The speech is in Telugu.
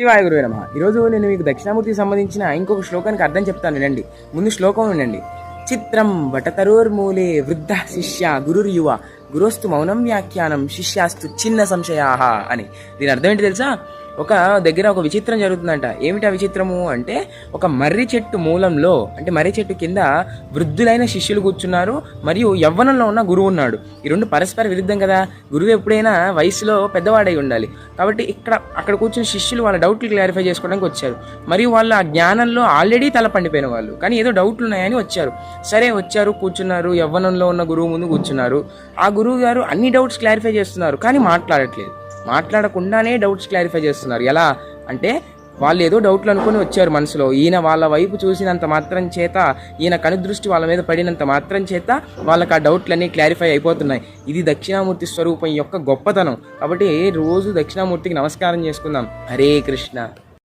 శివాయ గురువే నమ. ఈరోజు నేను మీకు దక్షిణామూర్తికి సంబంధించిన ఇంకొక శ్లోకానికి అర్థం చెప్తాను వినండి. ముందు శ్లోకం వినండి. చిత్రం వటతరోర్మూలే వృద్ధ శిష్య గురుర్యువ గురోస్తు మౌనం వ్యాఖ్యానం శిష్యాస్తు చిన్న సంశయాహ అని. దీని అర్థం ఏంటి తెలుసా? ఒక దగ్గర ఒక విచిత్రం జరుగుతుందంట. ఏమిటి ఆ విచిత్రము అంటే ఒక మర్రి చెట్టు మూలంలో అంటే మర్రి చెట్టు కింద వృద్ధులైన శిష్యులు కూర్చున్నారు మరియు యవ్వనంలో ఉన్న గురువు ఉన్నాడు. ఈ రెండు పరస్పర విరుద్ధం కదా? గురువు ఎప్పుడైనా వయసులో పెద్దవాడై ఉండాలి. కాబట్టి ఇక్కడ అక్కడ కూర్చున్న శిష్యులు వాళ్ళ డౌట్లు క్లారిఫై చేసుకోవడానికి వచ్చారు. మరియు వాళ్ళ ఆ జ్ఞానంలో ఆల్రెడీ తల పండిపోయిన వాళ్ళు. కానీ ఏదో డౌట్లు ఉన్నాయని వచ్చారు. సరే వచ్చారు కూర్చున్నారు యవ్వనంలో ఉన్న గురువు ముందు కూర్చున్నారు. ఆ గురువు గారు అన్ని డౌట్స్ క్లారిఫై చేస్తున్నారు కానీ మాట్లాడట్లేదు. మాట్లాడకుండానే డౌట్స్ క్లారిఫై చేస్తున్నారు. ఎలా? అంటే వాళ్ళు ఏదో డౌట్లు అనుకుని వచ్చారు మనసులో. ఈయన వాళ్ళ వైపు చూసినంత మాత్రం చేత ఈయన కనుదృష్టి వాళ్ళ మీద పడినంత మాత్రం చేత వాళ్ళకి ఆ డౌట్లన్నీ క్లారిఫై అయిపోతున్నాయి. ఇది దక్షిణామూర్తి స్వరూపం యొక్క గొప్పతనం. కాబట్టి రోజు దక్షిణామూర్తికి నమస్కారం చేసుకుందాం. హరే కృష్ణ.